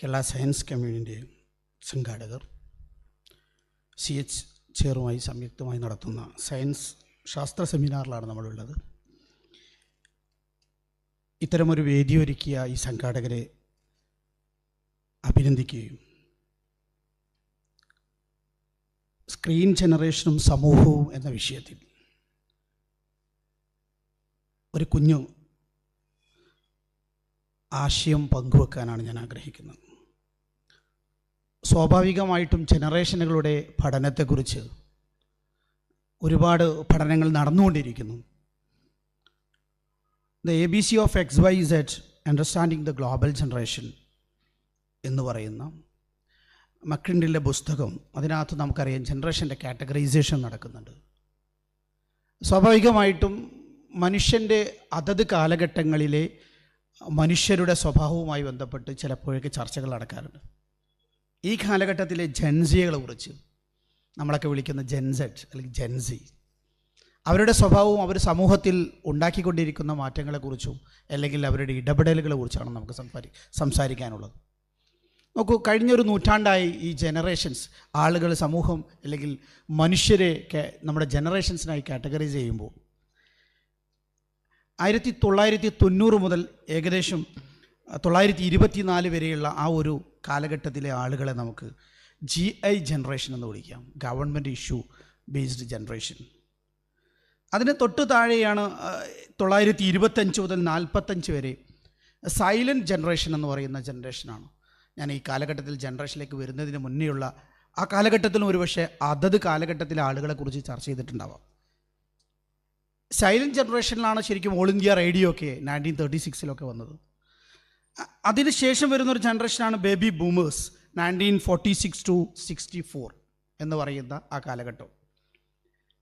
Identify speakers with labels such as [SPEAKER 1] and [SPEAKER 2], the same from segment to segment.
[SPEAKER 1] Kerala science കമ്മ്യൂണിന്റെ സംഘാടകർ C H ചെയറുമായി സംയുക്തമായി നടത്തുന്ന സയൻസ് ശാസ്ത്ര സെമിനാറിലാണ് നമ്മളുള്ളത്. ഇത്തരമൊരു വേദി ഒരുക്കിയ ഈ സംഘാടകരെ അഭിനന്ദിക്കുകയും സ്ക്രീൻ ജനറേഷനും സമൂഹവും എന്ന വിഷയത്തിൽ ഒരു കുഞ്ഞു ആശയം പങ്കുവെക്കാനാണ് ഞാൻ ആഗ്രഹിക്കുന്നത്. സ്വാഭാവികമായിട്ടും ജനറേഷനുകളുടെ പഠനത്തെക്കുറിച്ച് ഒരുപാട് പഠനങ്ങൾ നടന്നുകൊണ്ടിരിക്കുന്നു. The A B C of X Y set understanding the global generation എന്ന് പറയുന്ന മക്രിൻഡിലെ പുസ്തകം അതിനകത്ത് നമുക്കറിയാം ജനറേഷന്റെ കാറ്റഗറൈസേഷൻ നടക്കുന്നുണ്ട്. സ്വാഭാവികമായിട്ടും മനുഷ്യന്റെ അതത് കാലഘട്ടങ്ങളിലെ മനുഷ്യരുടെ സ്വഭാവവുമായി ബന്ധപ്പെട്ട് ചിലപ്പോഴൊക്കെ ചർച്ചകൾ നടക്കാറുണ്ട്. ഈ കാലഘട്ടത്തിലെ ജൻസികളെ കുറിച്ച് നമ്മളൊക്കെ വിളിക്കുന്ന ജെൻസെറ്റ് അല്ലെങ്കിൽ ജെൻസി അവരുടെ സ്വഭാവവും അവർ സമൂഹത്തിൽ ഉണ്ടാക്കിക്കൊണ്ടിരിക്കുന്ന മാറ്റങ്ങളെക്കുറിച്ചും അല്ലെങ്കിൽ അവരുടെ ഇടപെടലുകളെ കുറിച്ചാണ് നമുക്ക് സംസാരി സംസാരിക്കാനുള്ളത്. നോക്കൂ കഴിഞ്ഞൊരു നൂറ്റാണ്ടായി ഈ ജനറേഷൻസ് ആളുകൾ സമൂഹം അല്ലെങ്കിൽ മനുഷ്യരെ നമ്മുടെ ജനറേഷൻസിനായി കാറ്റഗറൈസ് ചെയ്യുമ്പോൾ ആയിരത്തി തൊള്ളായിരത്തി തൊണ്ണൂറ് മുതൽ ഏകദേശം തൊള്ളായിരത്തി ഇരുപത്തിനാല് വരെയുള്ള ആ ഒരു കാലഘട്ടത്തിലെ ആളുകളെ നമുക്ക് ജി ഐ ജനറേഷൻ എന്ന് വിളിക്കാം. Government issue based generation. അതിന് തൊട്ട് താഴെയാണ് തൊള്ളായിരത്തി ഇരുപത്തഞ്ച് മുതൽ നാൽപ്പത്തഞ്ച് വരെ സൈലന്റ് ജനറേഷൻ എന്ന് പറയുന്ന ജനറേഷനാണ് ഞാൻ ഈ കാലഘട്ടത്തിൽ ജനറേഷനിലേക്ക് വരുന്നതിന് മുന്നേയുള്ള ആ കാലഘട്ടത്തിലും ഒരുപക്ഷെ അതത് കാലഘട്ടത്തിലെ ആളുകളെക്കുറിച്ച് ചർച്ച ചെയ്തിട്ടുണ്ടാവാം. സൈലന്റ് ജനറേഷനിലാണ് ശരിക്കും ഓൾ ഇന്ത്യ റേഡിയോ ഒക്കെ നയന്റീൻ തേർട്ടി സിക്സിലൊക്കെ വന്നത്. അ- വരുന്ന വരുന്നൊരു ജനറേഷനാണ് baby boomers nineteen forty six to sixty four എന്ന് പറയുന്ന ആ കാലഘട്ടം.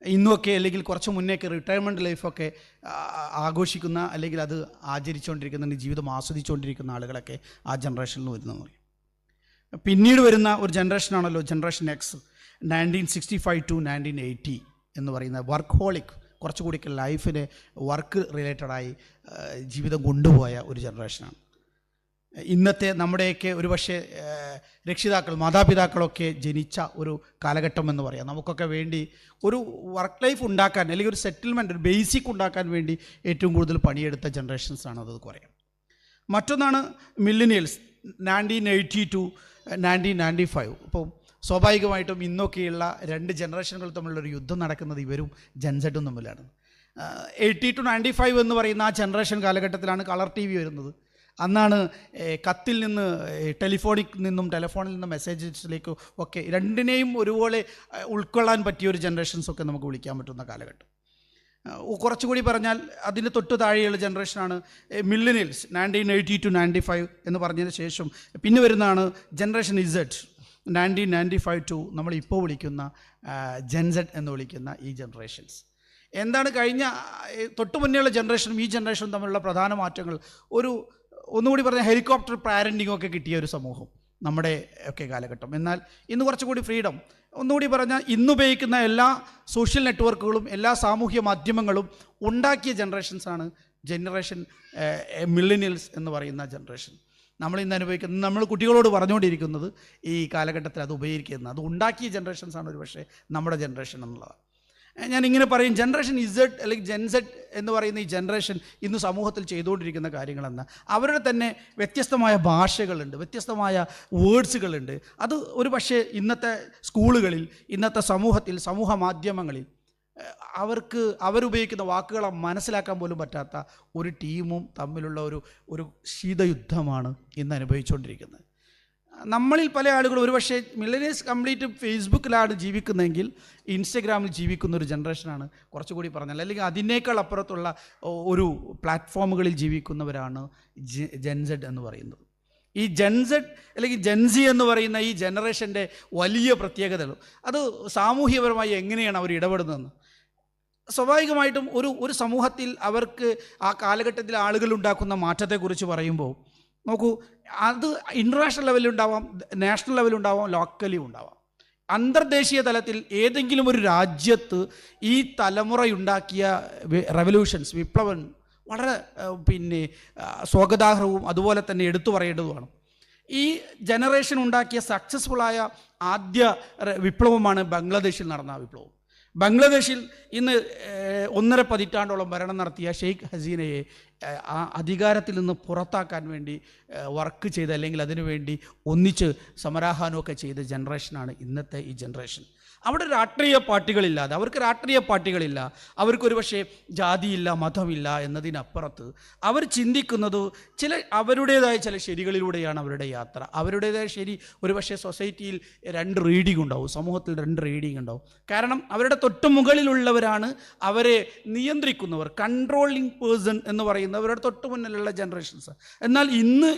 [SPEAKER 1] ഇന്നൊക്കെ അല്ലെങ്കിൽ കുറച്ച് മുന്നേക്ക് റിട്ടയർമെന്റ് ലൈഫൊക്കെ ആഘോഷിക്കുന്ന അല്ലെങ്കിൽ അത് ആചരിച്ചുകൊണ്ടിരിക്കുന്ന ജീവിതം ആസ്വദിച്ചുകൊണ്ടിരിക്കുന്ന ആളുകളൊക്കെ ആ ജനറേഷനിൽ വരുന്നതെന്ന് പറയും. പിന്നീട് വരുന്ന ഒരു ജനറേഷനാണല്ലോ generation X nineteen sixty five to nineteen eighty എന്ന് പറയുന്ന വർക്ക് ഹോളിക് കുറച്ചുകൂടിയൊക്കെ ലൈഫിനെ വർക്ക് റിലേറ്റഡായി ജീവിതം കൊണ്ടുപോയ ഒരു ജനറേഷനാണ് ഇന്നത്തെ നമ്മുടെയൊക്കെ ഒരുപക്ഷെ രക്ഷിതാക്കൾ മാതാപിതാക്കളൊക്കെ ജനിച്ച ഒരു കാലഘട്ടം എന്ന് പറയാം. നമുക്കൊക്കെ വേണ്ടി ഒരു വർക്ക് ലൈഫ് ഉണ്ടാക്കാൻ അല്ലെങ്കിൽ ഒരു സെറ്റിൽമെന്റ് ഒരു ബേസിക് ഉണ്ടാക്കാൻ വേണ്ടി ഏറ്റവും കൂടുതൽ പണിയെടുത്ത ജനറേഷൻസാണ് അത് പറയാം. മറ്റൊന്നാണ് millennials nineteen eighty to nineteen ninety five ഇപ്പോൾ സ്വാഭാവികമായിട്ടും ഇന്നൊക്കെയുള്ള രണ്ട് ജനറേഷനുകൾ തമ്മിലുള്ളൊരു യുദ്ധം നടക്കുന്നത് ഇവരും ജൻസെറ്റും തമ്മിലാണ്. എയ്റ്റി ടു നയന്റി ഫൈവ് എന്ന് പറയുന്ന ആ ജനറേഷൻ കാലഘട്ടത്തിലാണ് കളർ ടി വി വരുന്നത്. അന്നാണ് കത്തിൽ നിന്ന് ടെലിഫോണിൽ നിന്നും ടെലിഫോണിൽ നിന്നും മെസ്സേജസിലേക്ക് ഒക്കെ രണ്ടിനെയും ഒരുപോലെ ഉൾക്കൊള്ളാൻ പറ്റിയ ഒരു ജനറേഷൻസ് ഒക്കെ നമുക്ക് വിളിക്കാൻ പറ്റുന്ന കാലഘട്ടം. കുറച്ചുകൂടി പറഞ്ഞാൽ അതിന് തൊട്ട് താഴെയുള്ള ജനറേഷനാണ് millennials nineteen eighty to ninety five എന്ന് പറഞ്ഞതിന് ശേഷം പിന്നെ വരുന്നതാണ് generation Z nineteen ninety five to നമ്മൾ ഇപ്പോൾ വിളിക്കുന്ന ജെൻസെഡ് എന്ന് വിളിക്കുന്ന ഈ ജനറേഷൻസ്. എന്താണ് കഴിഞ്ഞ തൊട്ട് മുന്നേയുള്ള ജനറേഷനും ഈ ജനറേഷനും തമ്മിലുള്ള പ്രധാന മാറ്റങ്ങൾ? ഒരു ഒന്നുകൂടി പറഞ്ഞ ഹെലികോപ്റ്റർ പാരന്റിംഗ് ഒക്കെ കിട്ടിയ ഒരു സമൂഹം നമ്മുടെ ഒക്കെ കാലഘട്ടം. എന്നാൽ ഇന്ന് കുറച്ചുകൂടി ഫ്രീഡം. ഒന്നുകൂടി പറഞ്ഞാൽ ഇന്ന് ഉപയോഗിക്കുന്ന എല്ലാ സോഷ്യൽ നെറ്റ്വർക്കുകളും എല്ലാ സാമൂഹ്യ മാധ്യമങ്ങളും ഉണ്ടാക്കിയ ജനറേഷൻസാണ് ജനറേഷൻ മില്ലിനിയൽസ് എന്ന് പറയുന്ന ജനറേഷൻ നമ്മൾ ഇന്ന് അനുഭവിക്കുന്നത് നമ്മൾ കുട്ടികളോട് പറഞ്ഞുകൊണ്ടിരിക്കുന്നത് ഈ കാലഘട്ടത്തിൽ അത് ഉപയോഗിക്കുന്നത് അത് ഉണ്ടാക്കിയ ജനറേഷൻസാണ് ഒരു പക്ഷേ നമ്മുടെ ജനറേഷൻ എന്നുള്ളതാണ്. ഞാൻ ഇങ്ങനെ പറയും ജനറേഷൻ ഇസഡ് അല്ലെങ്കിൽ ജെൻസെഡ് എന്ന് പറയുന്ന ഈ ജനറേഷൻ ഇന്ന് സമൂഹത്തിൽ ചെയ്തുകൊണ്ടിരിക്കുന്ന കാര്യങ്ങളെന്ന് അവരുടെ തന്നെ വ്യത്യസ്തമായ ഭാഷകളുണ്ട് വ്യത്യസ്തമായ വേർഡ്സുകളുണ്ട് അത് ഒരു പക്ഷേ ഇന്നത്തെ സ്കൂളുകളിൽ ഇന്നത്തെ സമൂഹത്തിൽ സമൂഹ മാധ്യമങ്ങളിൽ അവർക്ക് അവരുപയോഗിക്കുന്ന വാക്കുകളെ മനസ്സിലാക്കാൻ പോലും പറ്റാത്ത ഒരു ടീമും തമ്മിലുള്ള ഒരു ഒരു ശീതയുദ്ധമാണ് ഇന്ന് അനുഭവിച്ചുകൊണ്ടിരിക്കുന്നത്. നമ്മളിൽ പല ആളുകളും ഒരുപക്ഷെ മില്ലനേഴ്സ് കംപ്ലീറ്റ് ഫേസ്ബുക്കിലാണ് ജീവിക്കുന്നതെങ്കിൽ ഇൻസ്റ്റഗ്രാമിൽ ജീവിക്കുന്ന ഒരു ജനറേഷനാണ് കുറച്ചുകൂടി പറഞ്ഞാൽ. അല്ലെങ്കിൽ അതിനേക്കാൾ അപ്പുറത്തുള്ള ഒരു പ്ലാറ്റ്ഫോമുകളിൽ ജീവിക്കുന്നവരാണ് ജെൻസെഡ് എന്ന് പറയുന്നത്. ഈ ജെൻസെഡ് അല്ലെങ്കിൽ ജെൻസി എന്ന് പറയുന്ന ഈ ജനറേഷന്റെ വലിയ പ്രത്യേകതകൾ. അത് സാമൂഹ്യപരമായി എങ്ങനെയാണ് അവർ ഇടപെടുന്നതെന്ന്? സ്വാഭാവികമായിട്ടും ഒരു ഒരു സമൂഹത്തിൽ അവർക്ക് ആ കാലഘട്ടത്തിൽ ആളുകൾ ഉണ്ടാക്കുന്ന മാറ്റത്തെക്കുറിച്ച് പറയുമ്പോൾ നോക്കൂ അത് ഇന്റർനാഷണൽ ലെവലിൽ ഉണ്ടാവാം നാഷണൽ ലെവലിൽ ഉണ്ടാവാം ലോക്കലി ഉണ്ടാവാം. അന്തർദേശീയ തലത്തിൽ ഏതെങ്കിലും ഒരു രാജ്യത്ത് ഈ തലമുറയുണ്ടാക്കിയ റെവല്യൂഷൻസ് വിപ്ലവം വളരെ പിന്നെ സ്വാഗതാർഹവും അതുപോലെ തന്നെ എടുത്തു പറയേണ്ടതുമാണ്. ഈ ജനറേഷൻ ഉണ്ടാക്കിയ സക്സസ്ഫുള്ളായ ആദ്യ വിപ്ലവമാണ് ബംഗ്ലാദേശിൽ നടന്ന വിപ്ലവം. ബംഗ്ലാദേശിൽ ഇന്ന് ഒന്നര പതിറ്റാണ്ടോളം ഭരണം നടത്തിയ ഷെയ്ഖ് ഹസീനയെ ആ അധികാരത്തിൽ നിന്ന് പുറത്താക്കാൻ വേണ്ടി വർക്ക് ചെയ്ത് അല്ലെങ്കിൽ അതിനുവേണ്ടി ഒന്നിച്ച് സമരാഹാനമൊക്കെ ചെയ്ത ജനറേഷനാണ് ഇന്നത്തെ ഈ ജനറേഷൻ അവിടെ രാഷ്ട്രീയ പാർട്ടികളില്ലാതെ അവർക്ക് രാഷ്ട്രീയ പാർട്ടികളില്ല അവർക്കൊരു പക്ഷേ ജാതിയില്ല മതമില്ല എന്നതിനപ്പുറത്ത് അവർ ചിന്തിക്കുന്നത് ചില അവരുടേതായ ചില ശരികളിലൂടെയാണ് അവരുടെ യാത്ര. അവരുടേതായ ശരി ഒരു പക്ഷേ സൊസൈറ്റിയിൽ രണ്ട് റീഡിംഗ് ഉണ്ടാവും സമൂഹത്തിൽ രണ്ട് റീഡിംഗ് ഉണ്ടാവും. കാരണം അവരുടെ തൊട്ട് മുകളിലുള്ളവരാണ് അവരെ നിയന്ത്രിക്കുന്നവർ കൺട്രോളിങ് പേഴ്സൺ എന്ന് പറയുന്നത് അവരുടെ തൊട്ട് മുന്നിലുള്ള ജനറേഷൻസ് എന്നാൽ ഇന്ന്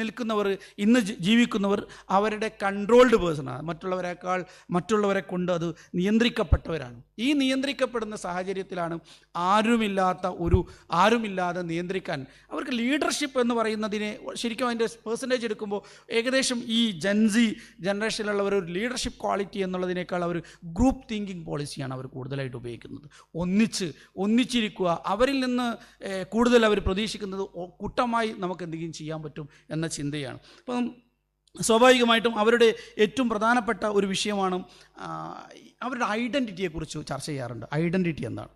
[SPEAKER 1] നിൽക്കുന്നവർ ഇന്ന് ജീവിക്കുന്നവർ അവരുടെ കൺട്രോൾഡ് പേഴ്സണാണ് മറ്റുള്ളവരെക്കാൾ മറ്റുള്ളവരെ കൊണ്ട് അത് നിയന്ത്രിക്കപ്പെട്ടവരാണ്. ഈ നിയന്ത്രിക്കപ്പെടുന്ന സാഹചര്യത്തിലാണ് ആരുമില്ലാത്ത ഒരു ആരുമില്ലാതെ നിയന്ത്രിക്കാൻ. അവർക്ക് ലീഡർഷിപ്പ് എന്ന് പറയുന്നതിനെ ശരിക്കും അതിന്റെ പേഴ്സന്റേജ് എടുക്കുമ്പോൾ ഏകദേശം ഈ ജൻസി ജനറേഷനിലുള്ളവർ ഒരു ലീഡർഷിപ്പ് ക്വാളിറ്റി എന്നുള്ളതിനേക്കാൾ അവർ ഗ്രൂപ്പ് തിങ്കിങ് പോളിസിയാണ് അവർ കൂടുതലായിട്ട് ഉപയോഗിക്കുന്നത്. ഒന്നിച്ച് ഒന്നിച്ചിരിക്കുക. അവരിൽ നിന്ന് കൂടുതൽ അവർ പ്രതീക്ഷിക്കുന്നത് കൂട്ടമായി നമുക്ക് എന്തെങ്കിലും ചെയ്യാൻ പറ്റും എന്ന ചിന്തയാണ്. അപ്പം സ്വാഭാവികമായിട്ടും അവരുടെ ഏറ്റവും പ്രധാനപ്പെട്ട ഒരു വിഷയമാണ് അവരുടെ ഐഡന്റിറ്റിയെക്കുറിച്ച് ചർച്ച ചെയ്യാറുണ്ട്. ഐഡന്റിറ്റി എന്താണ്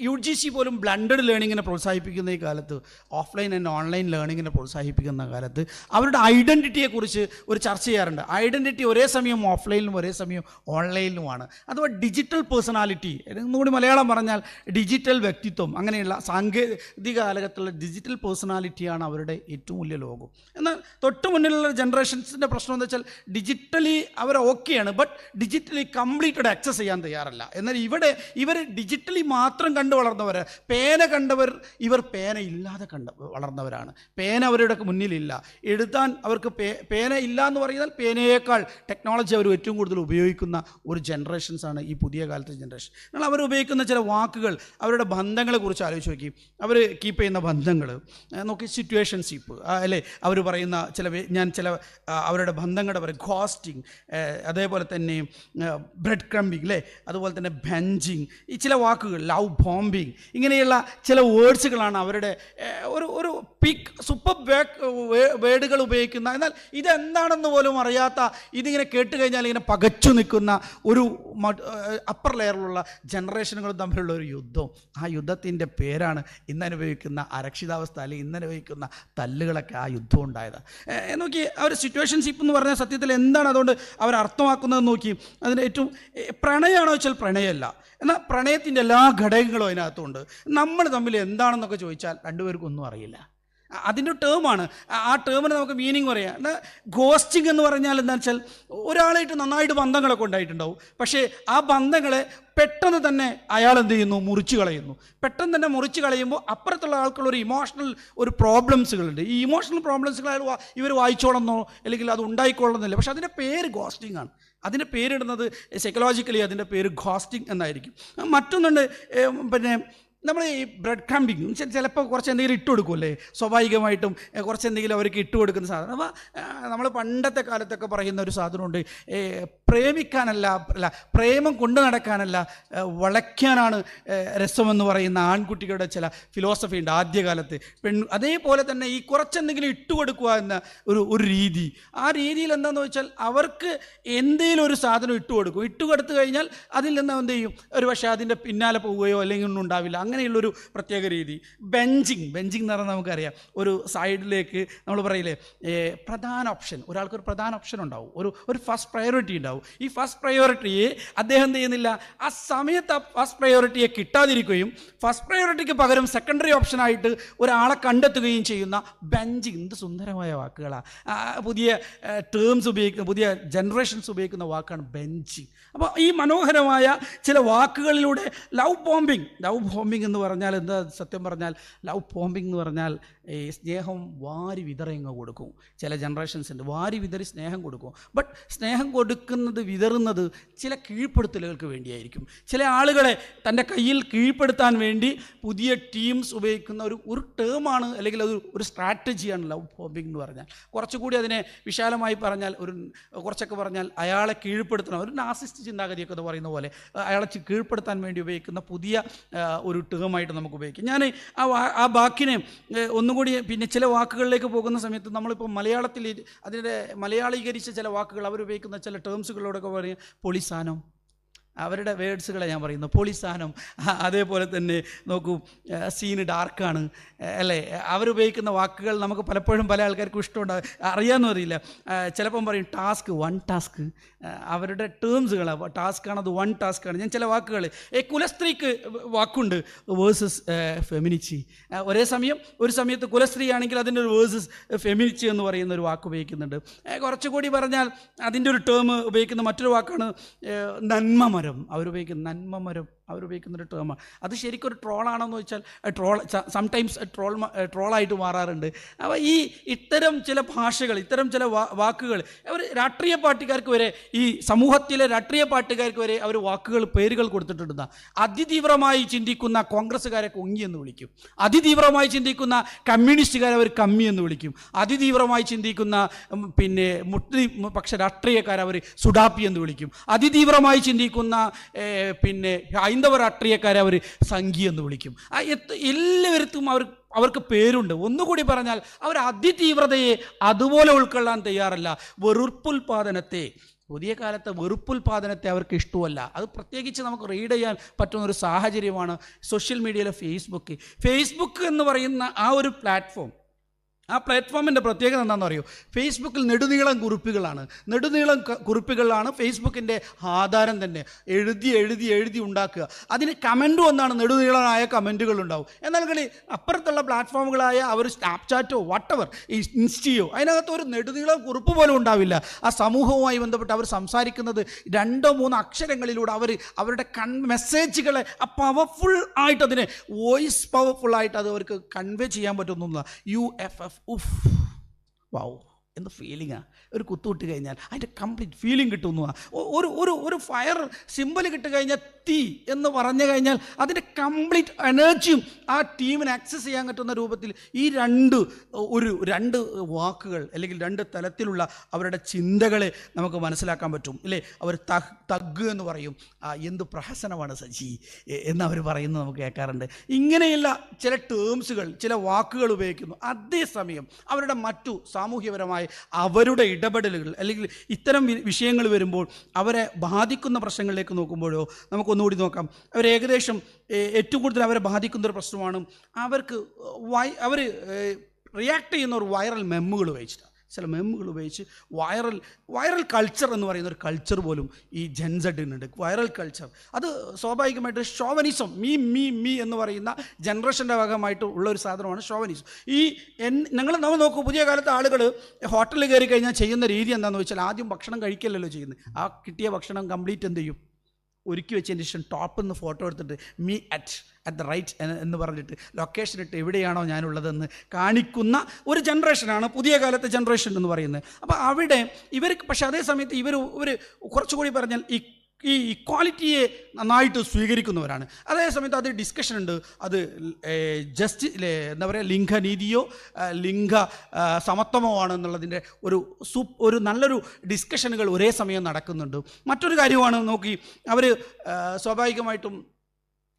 [SPEAKER 1] യു ജി സി പോലും ബ്ലണ്ടഡ് ലേണിങ്ങിനെ പ്രോത്സാഹിപ്പിക്കുന്ന ഈ കാലത്ത് ഓഫ്ലൈൻ ആൻഡ് ഓൺലൈൻ ലേണിങ്ങിനെ പ്രോത്സാഹിപ്പിക്കുന്ന കാലത്ത് അവരുടെ ഐഡന്റിറ്റിയെക്കുറിച്ച് ഒരു ചർച്ച ചെയ്യാറുണ്ട്. ഐഡന്റിറ്റി ഒരേ സമയം ഓഫ്ലൈനിലും ഒരേ സമയം ഓൺലൈനിലുമാണ് അഥവാ ഡിജിറ്റൽ പേഴ്സണാലിറ്റി ഒന്നുകൂടി മലയാളം പറഞ്ഞാൽ ഡിജിറ്റൽ വ്യക്തിത്വം അങ്ങനെയുള്ള സാങ്കേതിക കാലഘട്ടത്തിലുള്ള ഡിജിറ്റൽ പേഴ്സണാലിറ്റിയാണ് അവരുടെ ഏറ്റവും വലിയ ലോകം. എന്നാൽ തൊട്ട് മുന്നിലുള്ള ജനറേഷൻസിന്റെ പ്രശ്നം എന്ന് വെച്ചാൽ ഡിജിറ്റലി അവർ ഓക്കെയാണ് ബട്ട് ഡിജിറ്റലി കംപ്ലീറ്റഡ് ആക്സസ് ചെയ്യാൻ തയ്യാറല്ല. എന്നാൽ ഇവിടെ ഇവർ ഡിജിറ്റലി മാത്രം കണ്ടു വളർന്നവർ പേന കണ്ടവർ ഇവർ പേന ഇല്ലാതെ കണ്ട വളർന്നവരാണ്. പേന അവരുടെ മുന്നിലില്ല. എഴുതാൻ അവർക്ക് പേ പേന ഇല്ല എന്ന് പറഞ്ഞാൽ പേനയേക്കാൾ ടെക്നോളജി അവർ ഏറ്റവും കൂടുതൽ ഉപയോഗിക്കുന്ന ഒരു ജനറേഷൻസാണ് ഈ പുതിയ കാലത്തെ ജനറേഷൻ എന്നാൽ അവർ ഉപയോഗിക്കുന്ന ചില വാക്കുകൾ അവരുടെ ബന്ധങ്ങളെക്കുറിച്ച് ആലോചിച്ച് നോക്കി. അവർ കീപ്പ് ചെയ്യുന്ന ബന്ധങ്ങൾ നോക്കി സിറ്റുവേഷൻഷിപ്പ് അല്ലേ? അവർ പറയുന്ന ചില ഞാൻ ചില അവരുടെ ബന്ധങ്ങളുടെ പറയും കോസ്റ്റിംഗ് അതേപോലെ തന്നെ ബ്രെഡ് ക്രംബിങ് അല്ലേ? അതുപോലെ തന്നെ ബെഞ്ചിങ് ഈ ചില വാക്കുകൾ ലവ് ബോംബിങ് ഇങ്ങനെയുള്ള ചില വേർഡ്സുകളാണ് അവരുടെ ഒരു ഒരു പിക് സൂപ്പർ വേർഡുകൾ ഉപയോഗിക്കുന്ന എന്നാൽ ഇതെന്താണെന്ന് പോലും അറിയാത്ത ഇതിങ്ങനെ കേട്ട് കഴിഞ്ഞാൽ ഇങ്ങനെ പകച്ചു നിൽക്കുന്ന ഒരു അപ്പർ ലെയറിലുള്ള ജനറേഷനുകളും തമ്മിലുള്ള ഒരു യുദ്ധം. ആ യുദ്ധത്തിന്റെ പേരാണ് ഇന്നനുഭവിക്കുന്ന അരക്ഷിതാവസ്ഥ അല്ലെങ്കിൽ ഇന്നനുഭവിക്കുന്ന തല്ലുകളൊക്കെ ആ യുദ്ധം ഉണ്ടായത്. നോക്കി നോക്കി അവർ സിറ്റുവേഷൻഷിപ്പ് എന്ന് പറഞ്ഞാൽ സത്യത്തിൽ എന്താണ് അതുകൊണ്ട് അവർ അർത്ഥമാക്കുന്നത് നോക്കി അതിന് ഏറ്റവും പ്രണയമാണോ വെച്ചാൽ പ്രണയമല്ല. എന്നാൽ പ്രണയത്തിന്റെ എല്ലാ ഘടകങ്ങളും അതിനകത്തുണ്ട്. നമ്മൾ തമ്മിൽ എന്താണെന്നൊക്കെ ചോദിച്ചാൽ രണ്ടുപേർക്കും ഒന്നും അറിയില്ല. അതിന്റെ ടേമാണ് ആ ടേമിന് നമുക്ക് മീനിങ് പറയാം. എന്നാൽ ഗോസ്റ്റിംഗ് എന്ന് പറഞ്ഞാൽ എന്താ വെച്ചാൽ ഒരാളായിട്ട് നന്നായിട്ട് ബന്ധങ്ങളൊക്കെ ഉണ്ടായിട്ടുണ്ടാവും. പക്ഷേ ആ ബന്ധങ്ങളെ പെട്ടെന്ന് തന്നെ അയാൾ എന്ത് ചെയ്യുന്നു? മുറിച്ച് കളയുന്നു. പെട്ടെന്ന് തന്നെ മുറിച്ച് കളയുമ്പോൾ അപ്പുറത്തുള്ള ആൾക്കുള്ള ഒരു ഇമോഷണൽ ഒരു പ്രോബ്ലംസുകളുണ്ട് ഈ ഇമോഷണൽ പ്രോബ്ലംസുകൾ അയാൾ ഇവർ വായിച്ചോളന്നോ? അല്ലെങ്കിൽ അത് ഉണ്ടായിക്കോളന്നില്ല പക്ഷേ അതിന്റെ പേര് ഗോസ്റ്റിംഗ് ആണ്. അതിന്റെ പേരിടുന്നത് സൈക്കോളജിക്കലി അതിന്റെ പേര് ഗോസ്റ്റിംഗ് എന്നായിരിക്കും. മറ്റൊന്നുണ്ട് പിന്നെ നമ്മൾ ഈ ബ്രെഡ് ക്രംബിങ് ചിലപ്പോൾ കുറച്ച് എന്തെങ്കിലും ഇട്ട് കൊടുക്കുമല്ലേ സ്വാഭാവികമായിട്ടും കുറച്ച് എന്തെങ്കിലും അവർക്ക് ഇട്ട് കൊടുക്കുന്ന സാധനം. അപ്പോൾ നമ്മൾ പണ്ടത്തെ കാലത്തൊക്കെ പറയുന്ന ഒരു സാധനമുണ്ട്. പ്രേമിക്കാനല്ല അല്ല പ്രേമം കൊണ്ടു നടക്കാനല്ല വളയ്ക്കാനാണ് രസമെന്ന് പറയുന്ന ആൺകുട്ടികളുടെ ചില ഫിലോസഫി ഉണ്ട് ആദ്യകാലത്ത്. പെൺ അതേപോലെ തന്നെ ഈ കുറച്ചെന്തെങ്കിലും ഇട്ട് കൊടുക്കുക എന്ന ഒരു ഒരു രീതി. ആ രീതിയിൽ എന്താണെന്ന് വെച്ചാൽ അവർക്ക് എന്തെങ്കിലും ഒരു സാധനം ഇട്ട് കൊടുക്കും. ഇട്ട് കൊടുത്തു കഴിഞ്ഞാൽ അതിൽ നിന്ന് എന്ത് ചെയ്യും? ഒരു പക്ഷേ അതിന്റെ പിന്നാലെ പോവുകയോ അല്ലെങ്കിൽ ഒന്നും ഉണ്ടാവില്ല. അങ്ങനെയുള്ളൊരു പ്രത്യേക രീതി. ബെഞ്ചിങ്. ബെഞ്ചിങ് എന്ന് പറഞ്ഞാൽ നമുക്കറിയാം. ഒരു സൈഡിലേക്ക് നമ്മൾ പറയില്ലേ പ്രധാന ഓപ്ഷൻ. ഒരാൾക്കൊരു പ്രധാന ഓപ്ഷൻ ഉണ്ടാവും. ഒരു ഒരു ഫസ്റ്റ് പ്രയോറിറ്റി ഉണ്ടാവും. ഈ ഫസ്റ്റ് പ്രയോറിറ്റിയെ അദ്ദേഹം ചെയ്യുന്നില്ല ആ സമയത്ത് ആ ഫസ്റ്റ് പ്രയോറിറ്റിയെ കിട്ടാതിരിക്കുകയും ഫസ്റ്റ് പ്രയോറിറ്റിക്ക് പകരം സെക്കൻഡറി ഓപ്ഷനായിട്ട് ഒരാളെ കണ്ടെത്തുകയും ചെയ്യുന്ന ബെഞ്ചിങ്. എന്ത് സുന്ദരമായ വാക്കുകളാണ് പുതിയ ടേംസ് ഉപയോഗിക്കുന്ന പുതിയ ജനറേഷൻസ് ഉപയോഗിക്കുന്ന വാക്കാണ് ബെഞ്ചിങ്. അപ്പോൾ ഈ മനോഹരമായ ചില വാക്കുകളിലൂടെ ലവ് ബോംബിങ്. ലവ് ബോംബിങ് എന്ന് പറഞ്ഞാൽ എന്താ സത്യം പറഞ്ഞാൽ ലവ് ബോംബിംഗ് എന്ന് പറഞ്ഞാൽ ഈ സ്നേഹം വാരി വിതറിങ്ങ് കൊടുക്കും. ചില ജനറേഷൻസ് ഉണ്ട് വാരി വിതറി സ്നേഹം കൊടുക്കും. ബട്ട് സ്നേഹം കൊടുക്കുന്നത് വിതറുന്നത് ചില കീഴ്പ്പെടുത്തലുകൾക്ക് വേണ്ടിയായിരിക്കും. ചില ആളുകളെ തന്റെ കയ്യിൽ കീഴ്പ്പെടുത്താൻ വേണ്ടി പുതിയ ടീംസ് ഉപയോഗിക്കുന്ന ഒരു ഒരു ടേമാണ് അല്ലെങ്കിൽ അത് ഒരു സ്ട്രാറ്റജിയാണ് ലവ് ബോംബിംഗ് എന്ന് പറഞ്ഞാൽ. കുറച്ചുകൂടി അതിനെ വിശാലമായി പറഞ്ഞാൽ ഒരു കുറച്ചൊക്കെ പറഞ്ഞാൽ അയാളെ കീഴ്പ്പെടുത്തണം. ഒരു നാസിസ്റ്റ് ചിന്താഗതിയൊക്കെ പറയുന്ന പോലെ അയാളെ കീഴ്പ്പെടുത്താൻ വേണ്ടി ഉപയോഗിക്കുന്ന പുതിയ ഒരു ടേമായിട്ട് നമുക്ക് ഉപയോഗിക്കാം. ഞാൻ ആ ആ വാക്കിനെ ഏഹ്, ഒന്നുകൂടി പിന്നെ ചില വാക്കുകളിലേക്ക് പോകുന്ന സമയത്ത് നമ്മളിപ്പോൾ മലയാളത്തിൽ അതിന്റെ മലയാളീകരിച്ച ചില വാക്കുകൾ അവരുപയോഗിക്കുന്ന ചില ടേംസുകളോടൊക്കെ പറയുക പൊളിസാനം. അവരുടെ വേർഡ്സുകളെ ഞാൻ പറയുന്നു. പൊളിസാനം അതേപോലെ തന്നെ നോക്കൂ സീന് ഡാർക്കാണ്. അല്ലേ? അവരുപയോഗിക്കുന്ന വാക്കുകൾ നമുക്ക് പലപ്പോഴും പല ആൾക്കാർക്കും ഇഷ്ടമുണ്ടാകും അറിയാമെന്നും അറിയില്ല. ചിലപ്പം പറയും ടാസ്ക് വൺ ടാസ്ക്. അവരുടെ ടേംസുകളാണ് ആണ് അത് വൺ ടാസ്ക് ആണ് ഞാൻ ചില വാക്കുകൾ ഏ കുലസ്ത്രീക്ക് വാക്കുണ്ട്. വേഴ്സസ് ഫെമിനിച്ചി. ഒരേ സമയം ഒരു സമയത്ത് കുലസ്ത്രീ ആണെങ്കിൽ അതിന്റെ ഒരു വേഴ്സസ് ഫെമിനിച്ചി എന്ന് പറയുന്ന ഒരു വാക്ക് ഉപയോഗിക്കുന്നുണ്ട്. കുറച്ചുകൂടി പറഞ്ഞാൽ അതിന്റെ ഒരു ടേം ഉപയോഗിക്കുന്ന മറ്റൊരു വാക്കാണ് ഏ, നന്മമരം അവരുപയോഗിക്കുന്ന നന്മമരം അവരുപയോഗിക്കുന്ന ഒരു ടേമാണ് അത് ശരിക്കും ഒരു ട്രോളാണെന്ന് വെച്ചാൽ ട്രോൾ സംടൈംസ് ട്രോൾ ട്രോളായിട്ട് മാറാറുണ്ട്. അപ്പോൾ ഈ ഇത്തരം ചില ഭാഷകൾ ഇത്തരം ചില വാക്കുകൾ അവർ രാഷ്ട്രീയ പാർട്ടിക്കാർക്ക് വരെ ഈ സമൂഹത്തിലെ രാഷ്ട്രീയ പാർട്ടിക്കാർക്ക് വരെ അവർ വാക്കുകൾ പേരുകൾ കൊടുത്തിട്ടുണ്ട് അതിതീവ്രമായി ചിന്തിക്കുന്ന കോൺഗ്രസ്സുകാരെ കൊങ്ങി എന്ന് വിളിക്കും. അതിതീവ്രമായി ചിന്തിക്കുന്ന കമ്മ്യൂണിസ്റ്റുകാരെ അവർ കമ്മി എന്ന് വിളിക്കും. അതിതീവ്രമായി ചിന്തിക്കുന്ന പിന്നെ മുസ്ലിം പക്ഷ രാഷ്ട്രീയക്കാരെ അവർ സുഡാപ്പി എന്ന് വിളിക്കും. അതിതീവ്രമായി ചിന്തിക്കുന്ന പിന്നെ ഹൈന്ദവ രാഷ്ട്രീയക്കാരെ അവർ സംഘി എന്ന് വിളിക്കും. എല്ലാവർക്കും അവർ അവർക്ക് പേരുണ്ട്. ഒന്നുകൂടി പറഞ്ഞാൽ അവർ അതിതീവ്രതയെ അതുപോലെ ഉൾക്കൊള്ളാൻ തയ്യാറല്ല. വെറുപ്പുൽപാദനത്തെ പുതിയ കാലത്തെ വെറുപ്പുൽപാദനത്തെ അവർക്ക് ഇഷ്ടമല്ല. അത് പ്രത്യേകിച്ച് നമുക്ക് റീഡ് ചെയ്യാൻ പറ്റുന്ന ഒരു സാഹചര്യമാണ് സോഷ്യൽ മീഡിയയിലെ ഫേസ്ബുക്ക് ഫേസ്ബുക്ക് എന്ന് പറയുന്ന ആ ഒരു പ്ലാറ്റ്ഫോം ആ പ്ലാറ്റ്ഫോമിന്റെ പ്രത്യേകത എന്താണെന്ന് അറിയോ ഫേസ്ബുക്കിൽ നെടുനീളം കുറിപ്പുകളാണ്. നെടുനീളം കുറിപ്പുകളാണ് ഫേസ്ബുക്കിന്റെ ആധാരം തന്നെ. എഴുതി എഴുതി എഴുതി ഉണ്ടാക്കുക. അതിന് കമന്റും ഒന്നാണ് നെടുനീളമായ കമന്റുകൾ ഉണ്ടാവും. എന്നാൽ കളി അപ്പുറത്തുള്ള പ്ലാറ്റ്ഫോമുകളായ അവർ സ്നാപ്ചാറ്റോ വട്ടവർ ഇൻസ്റ്റയോ അതിനകത്ത് ഒരു നെടുനീളം കുറിപ്പ് പോലും ഉണ്ടാവില്ല. ആ സമൂഹവുമായി ബന്ധപ്പെട്ട് അവർ സംസാരിക്കുന്നത് രണ്ടോ മൂന്നോ അക്ഷരങ്ങളിലൂടെ അവർ അവരുടെ കൺ മെസ്സേജുകളെ ആ പവർഫുൾ ആയിട്ട് അതിനെ വോയിസ് പവർഫുൾ ആയിട്ട് അത് അവർക്ക് കൺവേ ചെയ്യാൻ പറ്റുന്ന യു എഫ് എഫ് ഉഫ് വൗ എന്ത് ഫീലിങ്ങാണ് ഒരു കുത്തുവിട്ട് കഴിഞ്ഞാൽ അതിന്റെ കംപ്ലീറ്റ് ഫീലിംഗ് കിട്ടുന്നു ഒരു ഒരു ഒരു ഫയർ സിമ്പിൾ കിട്ടി കഴിഞ്ഞാൽ തീ എന്ന് പറഞ്ഞു കഴിഞ്ഞാൽ അതിന്റെ കംപ്ലീറ്റ് എനർജിയും ആ ടീമിന് ആക്സസ് ചെയ്യാൻ പറ്റുന്ന രൂപത്തിൽ ഈ രണ്ട് ഒരു രണ്ട് വാക്കുകൾ അല്ലെങ്കിൽ രണ്ട് തലത്തിലുള്ള അവരുടെ ചിന്തകളെ നമുക്ക് മനസ്സിലാക്കാൻ പറ്റും. ഇല്ലേ? അവർ തഗ് എന്ന് പറയും. എന്ത് പ്രഹസനമാണ് സജി? എന്ന് അവർ പറയുന്നത് നമുക്ക് കേൾക്കാറുണ്ട്. ഇങ്ങനെയുള്ള ചില ടേംസുകൾ ചില വാക്കുകൾ ഉപയോഗിക്കുന്നു. അതേസമയം അവരുടെ മറ്റു സാമൂഹ്യപരമായ അവരുടെ ഇടപെടലുകൾ അല്ലെങ്കിൽ ഇത്തരം വിഷയങ്ങൾ വരുമ്പോൾ അവരെ ബാധിക്കുന്ന പ്രശ്നങ്ങളിലേക്ക് നോക്കുമ്പോഴോ നമുക്കൊന്നുകൂടി നോക്കാം. അവർ ഏകദേശം ഏറ്റവും കൂടുതൽ അവരെ ബാധിക്കുന്ന ഒരു പ്രശ്നമാണ്. അവർക്ക് വൈ അവർ റിയാക്ട് ചെയ്യുന്ന ഒരു വൈറൽ മെമ്മുകൾ ഉപയോഗിച്ചിട്ടാണ് ചില മെമ്മുകൾ ഉപയോഗിച്ച് വൈറൽ വൈറൽ കൾച്ചർ എന്ന് പറയുന്ന ഒരു കൾച്ചർ പോലും ഈ ജെൻസഡിനുണ്ട് വൈറൽ കൾച്ചർ അത് സ്വാഭാവികമായിട്ട് ഷോവനിസം മീ മീ മീ എന്ന് പറയുന്ന ജനറേഷന്റെ ഭാഗമായിട്ട് ഉള്ള ഒരു സാധനമാണ് ഷോവനിസം ഈ ഞങ്ങൾ നമ്മൾ നോക്കൂ പുതിയ കാലത്ത് ആളുകൾ ഹോട്ടലിൽ കയറി കഴിഞ്ഞാൽ ചെയ്യുന്ന രീതി എന്താണെന്ന് വെച്ചാൽ ആദ്യം ഭക്ഷണം കഴിക്കില്ലല്ലോ ചെയ്യുന്നത്. ആ കിട്ടിയ ഭക്ഷണം കംപ്ലീറ്റ് എന്ത് ചെയ്യും? ഒരുക്കി വെച്ചതിന് ശേഷം ടോപ്പിൽ നിന്ന് ഫോട്ടോ എടുത്തിട്ട് me at at the right എന്ന് പറഞ്ഞിട്ട് ലൊക്കേഷൻ ഇട്ട് എവിടെയാണോ ഞാനുള്ളതെന്ന് കാണിക്കുന്ന ഒരു ജനറേഷനാണ് പുതിയ കാലത്തെ ജനറേഷൻ എന്ന് പറയുന്നത്. അപ്പോൾ അവിടെ ഇവർക്ക് പക്ഷേ അതേ സമയത്ത് ഇവർ ഒരു കുറച്ചുകൂടി പറഞ്ഞാൽ ഈ ഈ ഇക്വാലിറ്റിയെ നന്നായിട്ട് സ്വീകരിക്കുന്നവരാണ്. അതേസമയത്ത് അത് ഡിസ്കഷൻ ഉണ്ട്. അത് ജസ്റ്റ് എന്താ പറയുക ലിംഗനീതിയോ ലിംഗ സമത്വമോ ആണ് എന്നുള്ളതിന്റെ ഒരു സു ഒരു നല്ലൊരു ഡിസ്കഷനുകൾ ഒരേ സമയം നടക്കുന്നുണ്ട്. മറ്റൊരു കാര്യമാണ് നോക്കി അവർ സ്വാഭാവികമായിട്ടും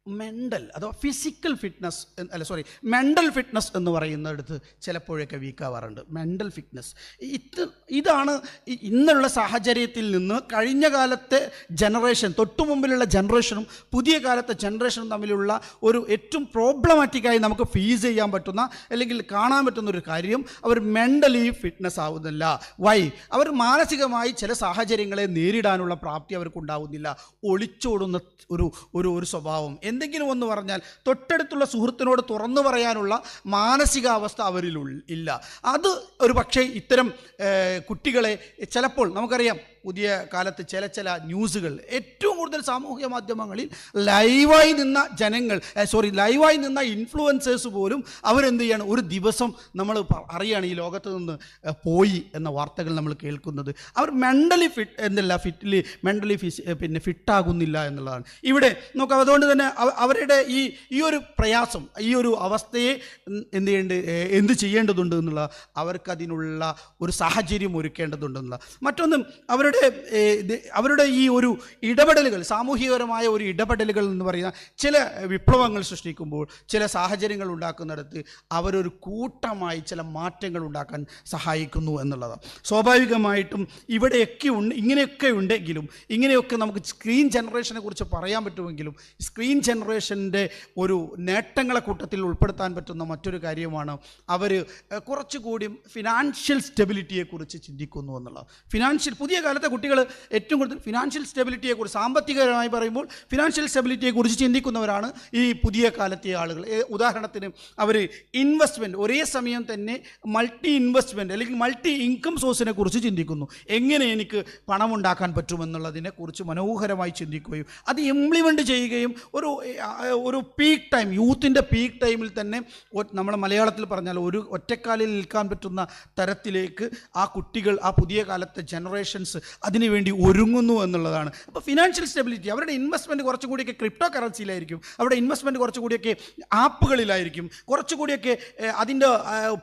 [SPEAKER 1] മെന്റൽ അതോ ഫിസിക്കൽ ഫിറ്റ്നസ് അല്ല സോറി മെന്റൽ ഫിറ്റ്നസ് എന്ന് പറയുന്നിടത്ത് ചിലപ്പോഴൊക്കെ വീക്കാവാറുണ്ട് മെന്റൽ ഫിറ്റ്നസ് ഇത് ഇതാണ് ഇന്നുള്ള സാഹചര്യത്തിൽ നിന്ന് കഴിഞ്ഞ കാലത്തെ ജനറേഷൻ തൊട്ടു മുമ്പിലുള്ള ജനറേഷനും പുതിയ കാലത്തെ ജനറേഷനും തമ്മിലുള്ള ഒരു ഏറ്റവും പ്രോബ്ലമാറ്റിക്കായി നമുക്ക് ഫീസ് ചെയ്യാൻ പറ്റുന്ന അല്ലെങ്കിൽ കാണാൻ പറ്റുന്ന ഒരു കാര്യം അവർ മെന്റലി ഫിറ്റ്നസ് ആവുന്നില്ല. വൈ അവർ മാനസികമായി ചില സാഹചര്യങ്ങളെ നേരിടാനുള്ള പ്രാപ്തി അവർക്കുണ്ടാവുന്നില്ല. ഒളിച്ചോടുന്ന ഒരു ഒരു സ്വഭാവം. എന്തെങ്കിലും ഒന്ന് പറഞ്ഞാൽ തൊട്ടടുത്തുള്ള സുഹൃത്തിനോട് തുറന്നു പറയാനുള്ള മാനസികാവസ്ഥ അവരിൽ ഇല്ല. അത് ഒരു പക്ഷേ ഇത്തരം കുട്ടികളെ ചിലപ്പോൾ നമുക്കറിയാം പുതിയ കാലത്ത് ചില ചില ന്യൂസുകൾ. ഏറ്റവും കൂടുതൽ സാമൂഹ്യ മാധ്യമങ്ങളിൽ ലൈവായി നിന്ന ജനങ്ങൾ സോറി ലൈവായി നിന്ന ഇൻഫ്ലുവൻസേഴ്സ് പോലും അവരെന്ത് ചെയ്യാണ്? ഒരു ദിവസം നമ്മൾ അറിയാണ് ഈ ലോകത്ത് നിന്ന് പോയി എന്ന വാർത്തകൾ നമ്മൾ കേൾക്കുന്നത്. അവർ മെന്റലി ഫിറ്റ് എന്നല്ല ഫിറ്റ്ലി മെന്റലി ഫിസ് പിന്നെ ഫിറ്റാകുന്നില്ല എന്നുള്ളതാണ്. ഇവിടെ നോക്കാം അതുകൊണ്ട് തന്നെ അവരുടെ ഈ ഈ ഒരു പ്രയാസം ഈ ഒരു അവസ്ഥയെ എന്ത് ചെയ്യേണ്ട എന്ത് ചെയ്യേണ്ടതുണ്ട് എന്നുള്ള അവർക്കതിനുള്ള ഒരു സാഹചര്യം ഒരുക്കേണ്ടതുണ്ടെന്നുള്ള മറ്റൊന്നും അവരുടെ അവരുടെ അവരുടെ ഈ ഒരു ഇടപെടലുകൾ സാമൂഹികപരമായ ഒരു ഇടപെടലുകൾ എന്ന് പറയുന്ന ചില വിപ്ലവങ്ങൾ സൃഷ്ടിക്കുമ്പോൾ ചില സാഹചര്യങ്ങൾ ഉണ്ടാക്കുന്നിടത്ത് അവരൊരു കൂട്ടമായി ചില മാറ്റങ്ങൾ ഉണ്ടാക്കാൻ സഹായിക്കുന്നു എന്നുള്ളതാണ്. സ്വാഭാവികമായിട്ടും ഇവിടെയൊക്കെ ഉണ്ട് ഇങ്ങനെയൊക്കെ ഉണ്ടെങ്കിലും ഇങ്ങനെയൊക്കെ നമുക്ക് സ്ക്രീൻ ജനറേഷനെ കുറിച്ച് പറയാൻ പറ്റുമെങ്കിലും സ്ക്രീൻ ജനറേഷന്റെ ഒരു നേട്ടങ്ങളെ കൂട്ടത്തിൽ ഉൾപ്പെടുത്താൻ പറ്റുന്ന മറ്റൊരു കാര്യമാണ് അവർ കുറച്ചുകൂടി ഫിനാൻഷ്യൽ സ്റ്റെബിലിറ്റിയെക്കുറിച്ച് ചിന്തിക്കുന്നു എന്നുള്ളത് ഫിനാൻഷ്യൽ പുതിയ കാലത്തെ കുട്ടികൾ ഏറ്റവും കൂടുതൽ ഫിനാൻഷ്യൽ സ്റ്റെബിലിറ്റിയെക്കുറിച്ച് സാമ്പത്തികപരമായി പറയുമ്പോൾ ഫിനാൻഷ്യൽ സ്റ്റെബിലിറ്റിയെക്കുറിച്ച് ചിന്തിക്കുന്നവരാണ് ഈ പുതിയ കാലത്തെ ആളുകൾ ഉദാഹരണത്തിന് അവർ ഇൻവെസ്റ്റ്മെന്റ് ഒരേ സമയം തന്നെ മൾട്ടി ഇൻവെസ്റ്റ്മെന്റ് അല്ലെങ്കിൽ മൾട്ടി ഇൻകം സോഴ്സിനെ കുറിച്ച് ചിന്തിക്കുന്നു. എങ്ങനെ എനിക്ക് പണം ഉണ്ടാക്കാൻ പറ്റുമെന്നുള്ളതിനെ കുറിച്ച് മനോഹരമായി ചിന്തിക്കുകയും അത് ഇംപ്ലിമെന്റ് ചെയ്യുകയും ഒരു ഒരു പീക്ക് ടൈം യൂത്തിന്റെ പീക്ക് ടൈമിൽ തന്നെ നമ്മൾ മലയാളത്തിൽ പറഞ്ഞാൽ ഒരു ഒറ്റക്കാലിൽ നിൽക്കാൻ പറ്റുന്ന തരത്തിലേക്ക് ആ കുട്ടികൾ ആ പുതിയ കാലത്തെ ജനറേഷൻസ് അതിനുവേണ്ടി ഒരുങ്ങുന്നു എന്നുള്ളതാണ്. അപ്പോൾ ഫിനാൻഷ്യൽ സ്റ്റെബിലിറ്റി അവരുടെ ഇൻവെസ്റ്റ്മെന്റ് കുറച്ചും കൂടിയൊക്കെ ക്രിപ്റ്റോ കറൻസിയിലായിരിക്കും അവരുടെ ഇൻവെസ്റ്റ്മെന്റ് കുറച്ചുകൂടിയൊക്കെ ആപ്പുകളിലായിരിക്കും. കുറച്ചുകൂടിയൊക്കെ അതിന്റെ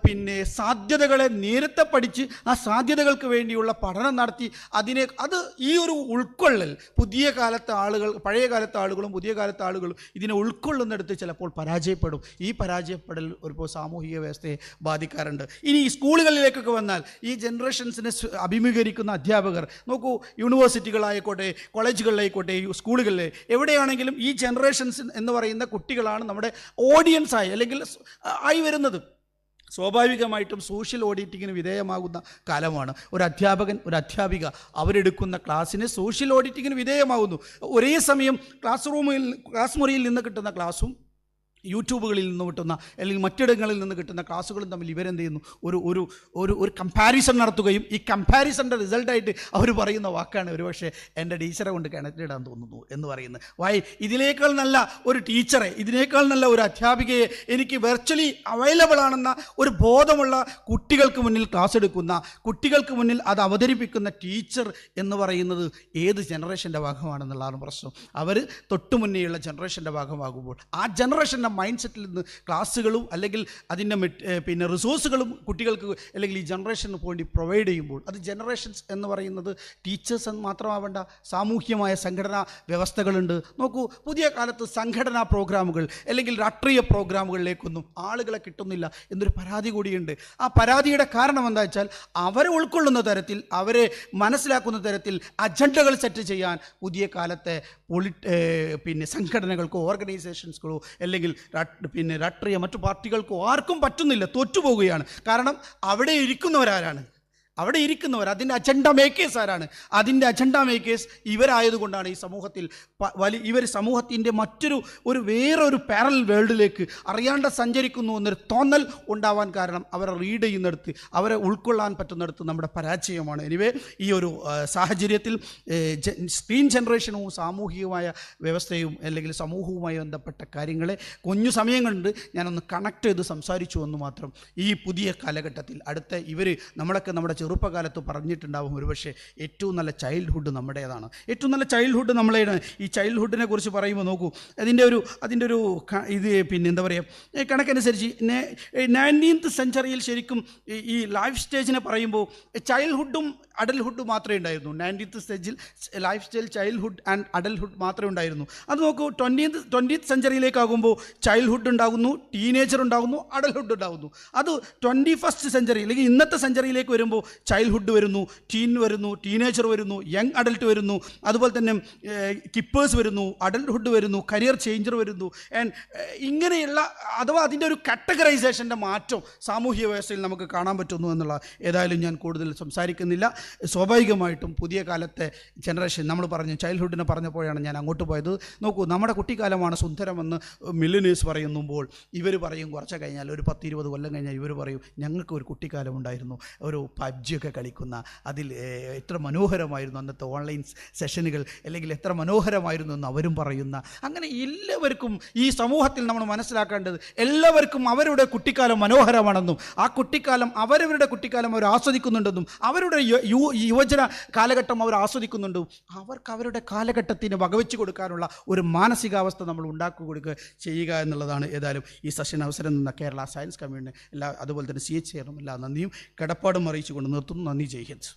[SPEAKER 1] പിന്നെ സാധ്യതകളെ നേരത്തെ പഠിച്ച് ആ സാധ്യതകൾക്ക് വേണ്ടിയുള്ള പഠനം നടത്തി അതിനെ അത് ഈ ഒരു ഉൾക്കൊള്ളൽ പുതിയ കാലത്തെ ആളുകൾ പഴയ കാലത്തെ ആളുകളും പുതിയ കാലത്തെ ആളുകളും ഇതിനെ ഉൾക്കൊള്ളുന്നിടത്ത് ചിലപ്പോൾ പരാജയപ്പെടും. ഈ പരാജയപ്പെടൽ ഒരുപ്പോൾ സാമൂഹിക വ്യവസ്ഥയെ ബാധിക്കാറുണ്ട്. ഇനി ഈ സ്കൂളുകളിലേക്കൊക്കെ വന്നാൽ ഈ ജനറേഷൻസിനെ അഭിമുഖീകരിക്കുന്ന അധ്യാപകർ നോക്കൂ യൂണിവേഴ്സിറ്റികളായിക്കോട്ടെ കോളേജുകളിലായിക്കോട്ടെ സ്കൂളുകളിൽ എവിടെയാണെങ്കിലും ഈ ജനറേഷൻസ് എന്ന് പറയുന്ന കുട്ടികളാണ് നമ്മുടെ ഓഡിയൻസായി അല്ലെങ്കിൽ ആയി വരുന്നത്. സ്വാഭാവികമായിട്ടും സോഷ്യൽ ഓഡിറ്റിങ്ങിന് വിധേയമാകുന്ന കാലമാണ്. ഒരു അധ്യാപകൻ ഒരു അധ്യാപിക അവരെടുക്കുന്ന ക്ലാസ്സിന് സോഷ്യൽ ഓഡിറ്റിങ്ങിന് വിധേയമാകുന്നു. ഒരേ സമയം ക്ലാസ് റൂമിൽ ക്ലാസ് മുറിയിൽ നിന്ന് കിട്ടുന്ന ക്ലാസ്സും യൂട്യൂബുകളിൽ നിന്ന് കിട്ടുന്ന അല്ലെങ്കിൽ മറ്റിടങ്ങളിൽ നിന്ന് കിട്ടുന്ന ക്ലാസ്സുകളും തമ്മിൽ ഇവരെന്ത് ചെയ്യുന്നു? ഒരു ഒരു ഒരു ഒരു കമ്പാരിസൺ നടത്തുകയും ഈ കമ്പാരിസണിന്റെ റിസൾട്ടായിട്ട് അവർ പറയുന്ന വാക്കാണ് ഒരുപക്ഷെ എന്റെ ടീച്ചറെ കൊണ്ട് കിണറ്റിലിടാൻ തോന്നുന്നു എന്ന് പറയുന്നത്. വൈ ഇതിനേക്കാൾ നല്ല ഒരു ടീച്ചറെ ഇതിനേക്കാൾ നല്ല ഒരു അധ്യാപികയെ എനിക്ക് വെർച്വലി അവൈലബിൾ ആണെന്ന ഒരു ബോധമുള്ള കുട്ടികൾക്ക് മുന്നിൽ ക്ലാസ് എടുക്കുന്ന കുട്ടികൾക്ക് മുന്നിൽ അത് അവതരിപ്പിക്കുന്ന ടീച്ചർ എന്ന് പറയുന്നത് ഏത് ജനറേഷന്റെ ഭാഗമാണെന്നുള്ളതാണ് പ്രശ്നം. അവർ തൊട്ടു മുന്നേയുള്ള ജനറേഷന്റെ ഭാഗമാകുമ്പോൾ ആ ജനറേഷന്റെ മൈൻഡ് സെറ്റിൽ നിന്ന് ക്ലാസ്സുകളും അല്ലെങ്കിൽ അതിന്റെ പിന്നെ റിസോഴ്സുകളും കുട്ടികൾക്ക് അല്ലെങ്കിൽ ഈ ജനറേഷന് വേണ്ടി പ്രൊവൈഡ് ചെയ്യുമ്പോൾ അത് ജനറേഷൻസ് എന്ന് പറയുന്നത് ടീച്ചേഴ്സ് എന്ന് മാത്രമാവേണ്ട സാമൂഹ്യമായ സംഘടനാ വ്യവസ്ഥകളുണ്ട്. നോക്കൂ പുതിയ കാലത്ത് സംഘടനാ പ്രോഗ്രാമുകൾ അല്ലെങ്കിൽ രാഷ്ട്രീയ പ്രോഗ്രാമുകളിലേക്കൊന്നും ആളുകളെ കിട്ടുന്നില്ല എന്നൊരു പരാതി കൂടിയുണ്ട്. ആ പരാതിയുടെ കാരണം എന്താ വെച്ചാൽ അവരെ ഉൾക്കൊള്ളുന്ന തരത്തിൽ അവരെ മനസ്സിലാക്കുന്ന തരത്തിൽ അജണ്ടകൾ സെറ്റ് ചെയ്യാൻ പുതിയ കാലത്തെ പൊളി പിന്നെ സംഘടനകൾക്കോ ഓർഗനൈസേഷൻസുകളോ അല്ലെങ്കിൽ പിന്നെ രാഷ്ട്രീയ മറ്റു പാർട്ടികൾക്കോ ആർക്കും പറ്റുന്നില്ല. തോറ്റുപോകുകയാണ്. കാരണം അവിടെ ഇരിക്കുന്നവരാരാണ്? അവിടെ ഇരിക്കുന്നവർ അതിന്റെ അജണ്ട മേക്കേഴ്സ് ആരാണ്? അതിന്റെ അജണ്ട മേക്കേഴ്സ് ഇവരായതുകൊണ്ടാണ് ഈ സമൂഹത്തിൽ വലിയ വലി ഇവർ സമൂഹത്തിന്റെ മറ്റൊരു ഒരു വേറൊരു പാരൽ വേൾഡിലേക്ക് അറിയാണ്ട് സഞ്ചരിക്കുന്നു എന്നൊരു തോന്നൽ ഉണ്ടാവാൻ കാരണം അവരെ റീഡ് ചെയ്യുന്നിടത്ത് അവരെ ഉൾക്കൊള്ളാൻ പറ്റുന്നിടത്ത് നമ്മുടെ പരാജയമാണ്. എനിവേ ഈ ഒരു സാഹചര്യത്തിൽ സ്ക്രീൻ ജനറേഷനും സാമൂഹികമായ വ്യവസ്ഥയും അല്ലെങ്കിൽ സമൂഹവുമായി ബന്ധപ്പെട്ട കാര്യങ്ങളെ കൊഞ്ഞു സമയം കണ്ട് ഞാനൊന്ന് കണക്ട് ചെയ്ത് സംസാരിച്ചു എന്ന് മാത്രം ഈ പുതിയ കാലഘട്ടത്തിൽ അടുത്ത ഇവർ നമ്മളൊക്കെ നമ്മുടെ ചെറുപ്പകാലത്ത് പറഞ്ഞിട്ടുണ്ടാവും ഒരുപക്ഷെ ഏറ്റവും നല്ല ചൈൽഡ്ഹുഡ് നമ്മുടേതാണ്. ഏറ്റവും നല്ല ചൈൽഡ്ഹുഡ് നമ്മളേതാണ് ഈ ചൈൽഡ്ഹുഡിനെ കുറിച്ച് പറയുമ്പോൾ നോക്കൂ. അതിന്റെ ഒരു അതിന്റെ ഒരു ഇത് പിന്നെ എന്താ പറയുക കണക്കനുസരിച്ച് നയന്റീൻത്ത് സെഞ്ചുറിയിൽ ശരിക്കും ഈ- ഈ ലൈഫ് സ്റ്റേജിനെ പറയുമ്പോൾ ചൈൽഡ്ഹുഡും അഡൽഹുഡ് മാത്രമേ ഉണ്ടായിരുന്നു. നയന്റീൻത്ത് സ്റ്റേജിൽ life style childhood and adulthood മാത്രമേ ഉണ്ടായിരുന്നു. അത് നോക്കൂ ട്വന്റീൻത്ത് ട്വന്റീത്ത് സെഞ്ചുറിയിലേക്കാകുമ്പോൾ ചൈൽഡ്ഹുഡ് ഉണ്ടാകുന്നു ടീനേജർ ഉണ്ടാകുന്നു അഡൽഹുഡ് ഉണ്ടാകുന്നു. അത് ട്വന്റി ഫസ്റ്റ് സെഞ്ചുറി അല്ലെങ്കിൽ ഇന്നത്തെ സെഞ്ചുറിയിലേക്ക് വരുമ്പോൾ ചൈൽഡ്ഹുഡ് വരുന്നു ടീൻ വരുന്നു ടീനേജർ വരുന്നു യങ് അഡൽട്ട് വരുന്നു. അതുപോലെ തന്നെ കിപ്പേഴ്സ് വരുന്നു അഡൽട്ട്ഹുഡ് വരുന്നു കരിയർ ചേഞ്ചർ വരുന്നു. ആൻഡ് ഇങ്ങനെയുള്ള അഥവാ അതിന്റെ ഒരു കാറ്റഗറൈസേഷന്റെ മാറ്റം സാമൂഹ്യ വ്യവസ്ഥയിൽ നമുക്ക് കാണാൻ പറ്റുന്നു എന്നുള്ള ഏതായാലും ഞാൻ കൂടുതൽ സംസാരിക്കുന്നില്ല. സ്വാഭാവികമായിട്ടും പുതിയ കാലത്തെ ജനറേഷൻ നമ്മൾ പറഞ്ഞു ചൈൽഡ്ഹുഡിനെ പറഞ്ഞപ്പോഴാണ് ഞാൻ അങ്ങോട്ട് പോയത്. നോക്കൂ നമ്മുടെ കുട്ടിക്കാലമാണ് സുന്ദരമെന്ന് മില്ലിനേഴ്സ് പറയുമ്പോൾ ഇവർ പറയും കുറച്ച് കഴിഞ്ഞാൽ ഒരു പത്ത് ഇരുപത് കൊല്ലം കഴിഞ്ഞാൽ ഇവർ പറയും ഞങ്ങൾക്ക് ഒരു കുട്ടിക്കാലം ഉണ്ടായിരുന്നു. ഒരു പബ്ജിയൊക്കെ കളിക്കുന്ന അതിൽ എത്ര മനോഹരമായിരുന്നു അന്നത്തെ ഓൺലൈൻ സെഷനുകൾ അല്ലെങ്കിൽ എത്ര മനോഹരമായിരുന്നു എന്ന് അവരും പറയുന്ന. അങ്ങനെ എല്ലാവർക്കും ഈ സമൂഹത്തിൽ നമ്മൾ മനസ്സിലാക്കേണ്ടത് എല്ലാവർക്കും അവരുടെ കുട്ടിക്കാലം മനോഹരമാണെന്നും ആ കുട്ടിക്കാലം അവരവരുടെ കുട്ടിക്കാലം അവർ ആസ്വദിക്കുന്നുണ്ടെന്നും അവരുടെ യുവജന കാലഘട്ടം അവർ ആസ്വദിക്കുന്നുണ്ടും അവർക്ക് അവരുടെ കാലഘട്ടത്തിന് വകവെച്ച് കൊടുക്കാനുള്ള ഒരു മാനസികാവസ്ഥ നമ്മൾ ഉണ്ടാക്കി കൊടുക്കുക ചെയ്യുക എന്നുള്ളതാണ് ഏതായാലും ഈ സെഷൻ അവസരം നിന്ന കേരള സയൻസ് കമ്മ്യൂണിന് എല്ലാ അതുപോലെ തന്നെ സി എച്ച് എല്ലാ നന്ദിയും. കടപ്പാടും അറിയിച്ചുകൊണ്ട് നിർത്തുന്നു നന്ദി ജയ് ഹിന്ദ്